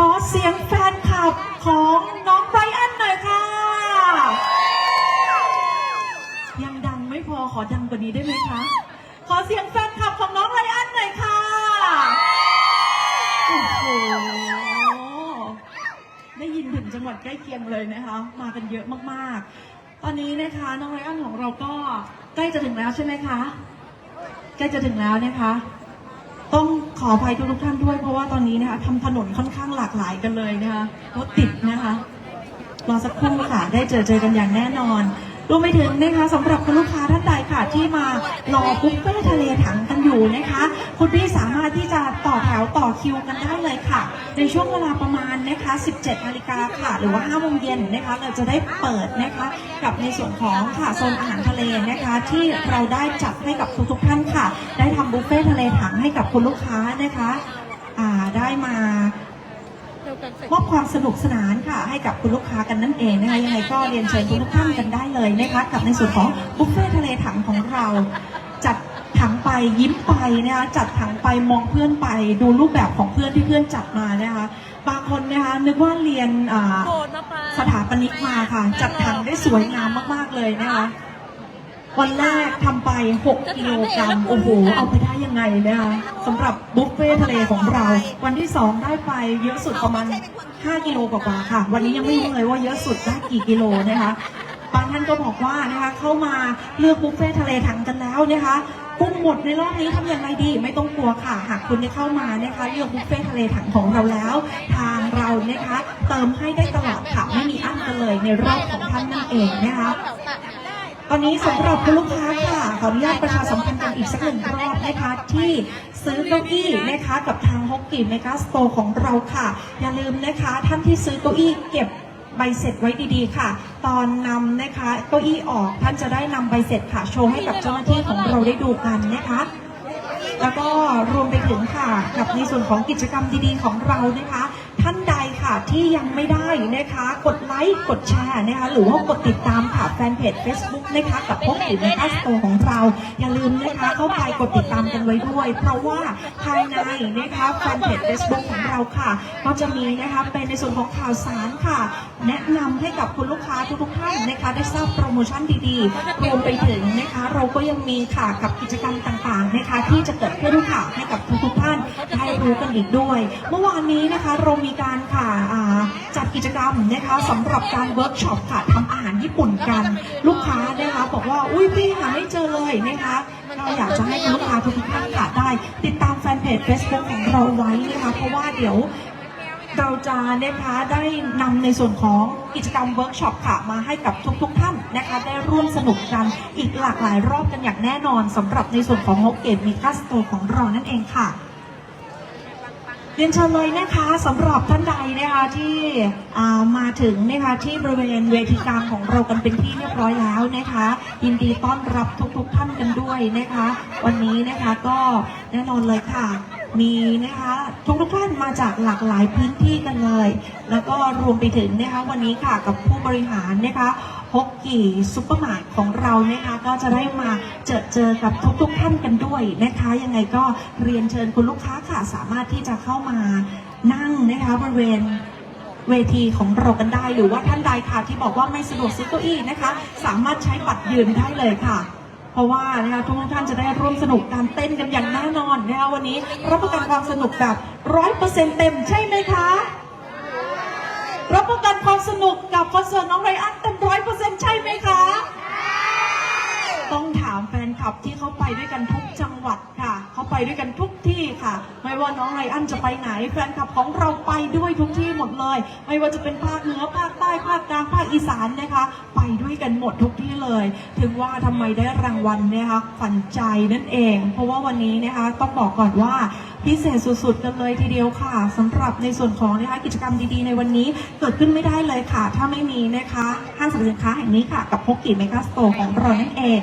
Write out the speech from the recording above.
ขอเสียงแฟนคลับของน้องไบรอันหน่อยค่ะ ยังดังไม่พอขอดังกว่านี้ได้ไหมคะ ขอเสียงแฟนคลับของน้องไรอันหน่อยค่ะ โอ้โห ได้ยินถึงจังหวัดใกล้เคียงเลยนะคะ มากันเยอะมากๆ ตอนนี้นะคะน้องไรอันของเราก็ใกล้จะถึงแล้วใช่ไหมคะ ใกล้จะถึงแล้วนะคะ ต้องขออภัยทุกทุกท่านด้วยเพราะว่าตอนนี้นะคะทำถนนค่อนข้างหลากหลายกันเลยนะคะรถติดนะคะรอสักครู่ค่ะได้เจอเจอกันอย่างแน่นอน รวมไปถึงนะคะสำหรับคุณลูกค้าท่านใดค่ะที่มารอบุฟเฟ่ทะเลถังกันอยู่นะคะ คุณพี่สามารถที่จะต่อแถวต่อคิวกันได้เลยค่ะ ในช่วงเวลาประมาณนะคะ 17นาฬิกาค่ะ หรือว่า5โมงเย็นนะคะ เราจะได้เปิดนะคะ กับในส่วนของค่ะโซนอาหารทะเลนะคะ ที่เราได้จัดให้กับทุกๆท่านค่ะ ได้ทำบุฟเฟ่ทะเลถังให้กับคุณลูกค้านะคะได้มา มอบความสนุกสนานค่ะให้กับคุณลูกค้ากันนั่นเองนะคะยังไงก็เรียนเชิญทุกท่านกันได้เลยนะคะกับในส่วนของบุฟเฟ่ทะเลถังของเรา จัดถังไปยิ้มไปนะคะจัดถังไปมองเพื่อนไป ดูรูปแบบของเพื่อนที่เพื่อนจัดมานะคะบางคนนะคะนึกว่าเรียนอ่าโกรธนะปลาสถาปนิกมาค่ะ จัดถังได้สวยงามมากๆเลยนะคะ วันแรกทำไป 6 กิโลกรัมโอ้โห เอาไปได้ยังไงนะคะสำหรับบุฟเฟ่ทะเลของเรา วันที่ 2 ได้ไปเยอะสุดประมาณ 5 กิโลกว่าๆค่ะ วันนี้ยังไม่รู้เลยว่าเยอะสุดได้กี่กิโลนะคะบางท่านก็บอกว่านะคะเข้ามาเลือกบุฟเฟ่ทะเลถังกันแล้วนะคะกุ้งหมดในรอบนี้ทำอย่างไรดี ไม่ต้องกลัวค่ะ หากคุณได้เข้ามานะคะเลือกบุฟเฟ่ทะเลถังของเราแล้ว ทางเรานะคะ เติมให้ได้ตลอดค่ะ ไม่มีอั้นกันเลยในรอบของท่านนั่นเองนะคะ ตอนนี้สำหรับคุณลูกค้าค่ะ ขออนุญาตประชาสัมพันธ์กันอีกสักหนึ่งรอบนะคะที่ซื้อเก้าอี้นะคะกับทางฮอกกี้เมกาสโตร์ของเราค่ะ อย่าลืมนะคะท่านที่ซื้อเก้าอี้เก็บใบเสร็จไว้ดีๆค่ะ ตอนนำนะคะเก้าอี้ออกท่านจะได้นำใบเสร็จค่ะ โชว์ให้กับเจ้าหน้าที่ของเราได้ดูกันนะคะ แล้วก็รวมไปถึงค่ะกับในส่วนของกิจกรรมดีๆของเรานะคะ ท่านใด ค่ะที่ยังไม่ได้นะคะ กดไลค์กดแชร์นะคะหรือว่ากดติดตามค่ะแฟนเพจ Facebook นะคะกับพวกอินนะคสโตร์ของเราอย่าลืมนะคะเข้าไปกดติดตามกันไว้ด้วย เพราะว่าภายในนะคะแฟนเพจ Facebook ของเราค่ะ ก็จะมีนะคะเป็นในส่วนของข่าวสารค่ะ แนะนำให้กับคุณลูกค้าทุกๆท่านนะคะได้ทราบโปรโมชั่นดีๆรวมไปถึงนะคะ เราก็ยังมีค่ะกับกิจกรรมต่างๆนะคะ ที่จะเกิดขึ้นค่ะให้กับทุกๆท่านได้รู้กันอีกด้วย เมื่อวานนี้นะคะเรามีการค่ะ กิจกรรมนะคะสำหรับการเวิร์กช็อปค่ะทำอาหารญี่ปุ่นกัน ลูกค้านะคะบอกว่าอุ้ยพี่หาไม่เจอเลยนะคะเราอยากจะให้ลูกค้าทุกท่านค่ะได้ ติดตามแฟนเพจ Facebook ของเราไว้นะคะเพราะว่าเดี๋ยวเราจะนะคะได้นำในส่วนของกิจกรรมเวิร์กช็อปค่ะมาให้กับทุกๆทท่านนะคะ ได้ร่วมสนุกกันอีกหลากหลายรอบกันอย่างแน่นอนสำหรับในส่วนของฮอกเกตมีคัสโตของเรานั่นเองค่ะ เรียนเชิญเลยนะคะสำหรับท่านใดนะคะที่มาถึงนะคะที่บริเวณเวทีกลางของเรากันเป็นที่เรียบร้อยแล้วนะคะ ยินดีต้อนรับทุกๆท่านกันด้วยนะคะ วันนี้นะคะก็แน่นอนเลยค่ะ มีนะคะทุกๆท่านมาจากหลากหลายพื้นที่กันเลย แล้วก็รวมไปถึงนะคะวันนี้ค่ะกับผู้บริหารนะคะฮอกกี้ซุปเปอร์มาร์ทของเรานะคะก็จะได้มาเจอเจอกับทุกๆท่านกันด้วยนะคะยังไงก็เรียนเชิญคุณลูกค้าค่ะสามารถที่จะเข้ามานั่งนะคะบริเวณเวทีของเรากันได้ หรือว่าท่านใดค่ะที่บอกว่าไม่สะดวกซื้อเก้าอี้นะคะ สามารถใช้บัตรยืนได้เลยค่ะ ราะว่านะคะทุกท่านจะได้ร่วมสนุกการเต้นกันอย่างแน่นอนนะคะวันนี้รับประกันความสนุกแบบร้อยเปอร์เซ็นต์เต็มใช่ไหมคะรับประกันความสนุกกับคอนเสิร์ตน้องไรอันเต็มร้อยเปอร์เซ็นต์ใช่ไหมคะต้องถามแฟนคลับที่เขาไปด้วยกันทุกจังหวัดค่ะเขาไปด้วยกันทุกท ไม่ว่าน้องไรอันจะไปไหนแฟนคลับของเราไปด้วยทุกที่หมดเลย ไม่ว่าจะเป็นภาคเหนือภาคใต้ภาคกลางภาคอีสานนะคะ ไปด้วยกันหมดทุกที่เลย ถึงว่าทำไมได้รางวัลนะคะขวัญใจนั่นเอง เพราะว่าวันนี้นะคะต้องบอกก่อนว่าพิเศษสุดๆกันเลยทีเดียวค่ะสำหรับในส่วนของนะคะกิจกรรมดีๆ ในวันนี้เกิดขึ้นไม่ได้เลยค่ะ ถ้าไม่มีนะคะห้างสรรพสินค้าแห่งนี้ค่ะ กับพกกี้เมกาสโตร์ของเรานั่นเอง